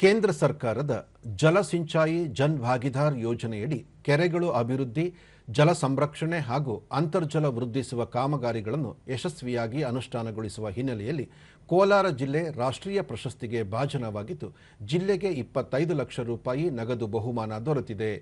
ಕೇಂದ್ರ ಸರ್ಕಾರದ ಜಲಸಿಂಚಾಯಿ ಜನ್ ಭಾಗಿದಾರ್ ಯೋಜನೆಯಡಿ ಕೆರೆಗಳು ಅಭಿವೃದ್ಧಿ, ಜಲ ಸಂರಕ್ಷಣೆ ಹಾಗೂ ಅಂತರ್ಜಲ ವೃದ್ಧಿಸುವ ಕಾಮಗಾರಿಗಳನ್ನು ಯಶಸ್ವಿಯಾಗಿ ಅನುಷ್ಠಾನಗೊಳಿಸುವ ಹಿನ್ನೆಲೆಯಲ್ಲಿ ಕೋಲಾರ ಜಿಲ್ಲೆ ರಾಷ್ಟ್ರೀಯ ಪ್ರಶಸ್ತಿಗೆ ಭಾಜನವಾಗಿದ್ದು, ಜಿಲ್ಲೆಗೆ ಇಪ್ಪತ್ತೈದು ಲಕ್ಷ ರೂಪಾಯಿ ನಗದು ಬಹುಮಾನ ದೊರೆತಿದೆ.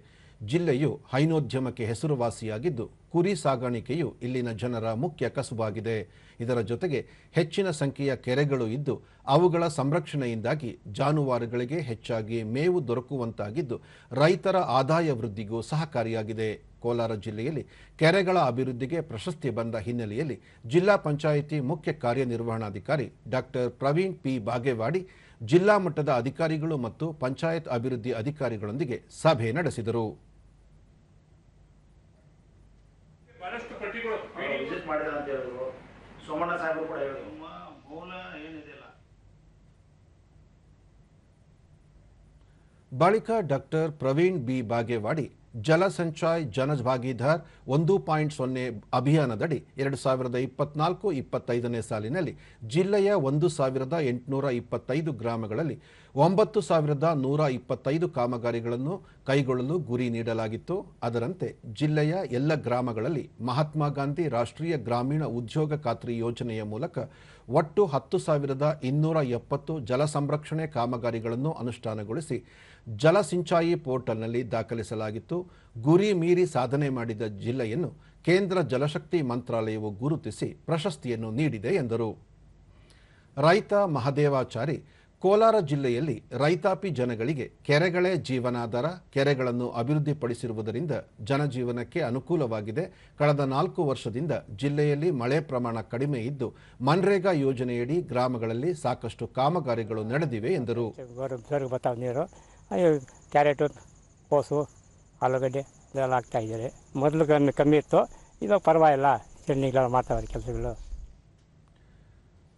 ಜಿಲ್ಲೆಯು ಹೈನೋದ್ಯಮಕ್ಕೆ ಹೆಸರುವಾಸಿಯಾಗಿದ್ದು ಕುರಿ ಸಾಗಾಣಿಕೆಯು ಇಲ್ಲಿನ ಜನರ ಮುಖ್ಯ ಕಸುಬಾಗಿದೆ. ಇದರ ಜೊತೆಗೆ ಹೆಚ್ಚಿನ ಸಂಖ್ಯೆಯ ಕೆರೆಗಳು ಇದ್ದು, ಅವುಗಳ ಸಂರಕ್ಷಣೆಯಿಂದಾಗಿ ಜಾನುವಾರುಗಳಿಗೆ ಹೆಚ್ಚಾಗಿ ಮೇವು ದೊರಕುವಂತಾಗಿದ್ದು, ರೈತರ ಆದಾಯ ವೃದ್ಧಿಗೂ ಸಹಕಾರಿಯಾಗಿದೆ. ಕೋಲಾರ ಜಿಲ್ಲೆಯಲ್ಲಿ ಕೆರೆಗಳ ಅಭಿವೃದ್ಧಿಗೆ ಪ್ರಶಸ್ತಿ ಬಂದ ಹಿನ್ನೆಲೆಯಲ್ಲಿ ಜಿಲ್ಲಾ ಪಂಚಾಯಿತಿ ಮುಖ್ಯ ಕಾರ್ಯನಿರ್ವಹಣಾಧಿಕಾರಿ ಡಾಕ್ಟರ್ ಪ್ರವೀಣ್ ಪಿ. ಬಾಗೇವಾಡಿ, ಜಿಲ್ಲಾ ಮಟ್ಟದ ಅಧಿಕಾರಿಗಳು ಮತ್ತು ಪಂಚಾಯತ್ ಅಭಿವೃದ್ಧಿ ಅಧಿಕಾರಿಗಳೊಂದಿಗೆ ಸಭೆ ನಡೆಸಿದರು. ವಿಸಿಟ್ ಮಾಡಿದ್ರು ಅಂತ ಹೇಳಿದ್ರು ಸೋಮಣ್ಣ ಸಾಹೇಬರು ಕೂಡ ಹೇಳಿದ್ರು ನಮ್ಮ ಮೌಲ ಏನಿದೆಯಲ್ಲ ಬಳಿಕ ಡಾಕ್ಟರ್ ಪ್ರವೀಣ್ ಬಿ ಬಾಗೇವಾಡಿ ಜಲ ಸಂಚಾಯ್ ಜನ ಭಾಗೀದಾರ್ ಒಂದು ಪಾಯಿಂಟ್ ಸೊನ್ನೆ ಅಭಿಯಾನದಡಿ ಎರಡು ಸಾವಿರದ ಇಪ್ಪತ್ನಾಲ್ಕು ಇಪ್ಪತ್ತೈದನೇ ಸಾಲಿನಲ್ಲಿ ಜಿಲ್ಲೆಯ ಒಂದು ಸಾವಿರದ ಎಂಟುನೂರ ಇಪ್ಪತ್ತೈದು ಗ್ರಾಮಗಳಲ್ಲಿ ಒಂಬತ್ತು ಸಾವಿರದ ನೂರ ಇಪ್ಪತ್ತೈದು ಕಾಮಗಾರಿಗಳನ್ನು ಕೈಗೊಳ್ಳಲು ಗುರಿ ನೀಡಲಾಗಿತ್ತು. ಅದರಂತೆ ಜಿಲ್ಲೆಯ ಎಲ್ಲ ಗ್ರಾಮಗಳಲ್ಲಿ ಮಹಾತ್ಮ ಗಾಂಧಿ ರಾಷ್ಟ್ರೀಯ ಗ್ರಾಮೀಣ ಉದ್ಯೋಗ ಖಾತ್ರಿ ಯೋಜನೆಯ ಮೂಲಕ ಒಟ್ಟು ಹತ್ತು ಸಾವಿರದ ಇನ್ನೂರ ಎಪ್ಪತ್ತು ಜಲ ಸಂರಕ್ಷಣೆ ಕಾಮಗಾರಿಗಳನ್ನು ಅನುಷ್ಠಾನಗೊಳಿಸಿ ಜಲಸಿಂಚಾಯಿ ಪೋರ್ಟಲ್ನಲ್ಲಿ ದಾಖಲಿಸಲಾಗಿತ್ತು. ಗುರಿ ಮೀರಿ ಸಾಧನೆ ಮಾಡಿದ ಜಿಲ್ಲೆಯನ್ನು ಕೇಂದ್ರ ಜಲಶಕ್ತಿ ಮಂತ್ರಾಲಯವು ಗುರುತಿಸಿ ಪ್ರಶಸ್ತಿಯನ್ನು ನೀಡಿದೆ ಎಂದರು. ರೈತ ಮಹದೇವಾಚಾರಿ, ಕೋಲಾರ ಜಿಲ್ಲೆಯಲ್ಲಿ ರೈತಾಪಿ ಜನಗಳಿಗೆ ಕೆರೆಗಳೇ ಜೀವನಾಧಾರ, ಕೆರೆಗಳನ್ನು ಅಭಿವೃದ್ಧಿಪಡಿಸಿರುವುದರಿಂದ ಜನಜೀವನಕ್ಕೆ ಅನುಕೂಲವಾಗಿದೆ. ಕಳೆದ ನಾಲ್ಕು ವರ್ಷದಿಂದ ಜಿಲ್ಲೆಯಲ್ಲಿ ಮಳೆ ಪ್ರಮಾಣ ಕಡಿಮೆ ಇದ್ದು, ಮನ್ರೇಗಾ ಯೋಜನೆಯಡಿ ಗ್ರಾಮಗಳಲ್ಲಿ ಸಾಕಷ್ಟು ಕಾಮಗಾರಿಗಳು ನಡೆದಿವೆ ಎಂದರು. ಆಲೂಗಡ್ಡೆ ಇದೆಲ್ಲ ಹಾಕ್ತಾ ಇದ್ದಾರೆ. ಮೊದಲು ಕಮ್ಮಿ ಕಮ್ಮಿ ಇತ್ತು. ಇವಾಗ ಪರವಾಗಿಲ್ಲ. ಚೆಂಡಿಗಳೆಲ್ಲ ಮಾಡ್ತಾವ್ರೆ ಕೆಲಸಗಳು.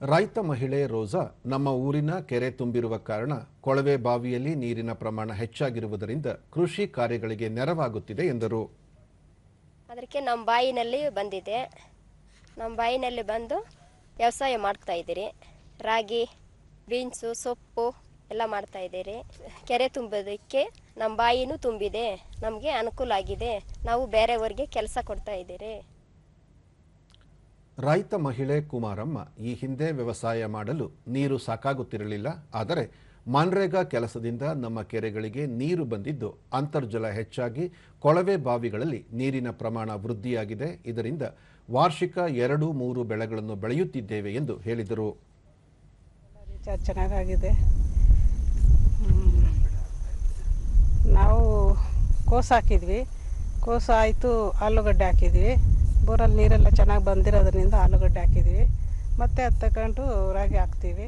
ರೈತ ಮಹಿಳೆ ರೋಸಾ ನಮ್ಮ ಊರಿನ ಕೆರೆ ತುಂಬಿರುವ ಕಾರಣ ಕೊಳವೆ ಬಾವಿಯಲ್ಲಿ ನೀರಿನ ಪ್ರಮಾಣ ಹೆಚ್ಚಾಗಿರುವುದರಿಂದ ಕೃಷಿ ಕಾರ್ಯಗಳಿಗೆ ನೆರವಾಗುತ್ತಿದೆ ಎಂದರು. ಅದಕ್ಕೆ ನಮ್ಮ ಬಾಯಿನಲ್ಲಿ ಬಂದಿದೆ. ನಮ್ಮ ಬಾಯಿನಲ್ಲಿ ಬಂದು ವ್ಯವಸಾಯ ಮಾಡ್ತಾ ಇದ್ದೀರಿ. ರಾಗಿ ಬೀನ್ಸು ಸೊಪ್ಪು ಎಲ್ಲ ಮಾಡ್ತಾ ಇದ್ದೀರಿ. ಕೆರೆ ತುಂಬೋದಕ್ಕೆ ನಮ್ಮ ಬಾಯಿನೂ ತುಂಬಿದೆ. ನಮಗೆ ಅನುಕೂಲ ಆಗಿದೆ. ನಾವು ಬೇರೆಯವರಿಗೆ ಕೆಲಸ ಕೊಡ್ತಾ ಇದ್ದೀರಿ. ರೈತ ಮಹಿಳೆ ಕುಮಾರಮ್ಮ ಈ ಹಿಂದೆ ವ್ಯವಸಾಯ ಮಾಡಲು ನೀರು ಸಾಕಾಗುತ್ತಿರಲಿಲ್ಲ. ಆದರೆ ಮನ್ರೇಗಾ ಕೆಲಸದಿಂದ ನಮ್ಮ ಕೆರೆಗಳಿಗೆ ನೀರು ಬಂದಿದ್ದು ಅಂತರ್ಜಲ ಹೆಚ್ಚಾಗಿ ಕೊಳವೆ ಬಾವಿಗಳಲ್ಲಿ ನೀರಿನ ಪ್ರಮಾಣ ವೃದ್ಧಿಯಾಗಿದೆ. ಇದರಿಂದ ವಾರ್ಷಿಕ ಎರಡು ಮೂರು ಬೆಳೆಗಳನ್ನು ಬೆಳೆಯುತ್ತಿದ್ದೇವೆ ಎಂದು ಹೇಳಿದರು. ಚೆನ್ನಾಗಾಗಿದೆ ಹ್ಮ್. ನಾವು ಕೋಸು ಹಾಕಿದ್ವಿ. ಕೋಸು ಆಯಿತು, ಆಲೂಗಡ್ಡೆ ಹಾಕಿದ್ವಿ. ಬೋರಲ್ಲಿ ನೀರೆಲ್ಲ ಚೆನ್ನಾಗಿ ಬಂದಿರೋದ್ರಿಂದ ಆಲೂಗಡ್ಡೆ ಹಾಕಿದ್ವಿ. ಮತ್ತೆ ಅದು ತಗೊಂಡು ರಾಗಿ ಹಾಕ್ತೀವಿ.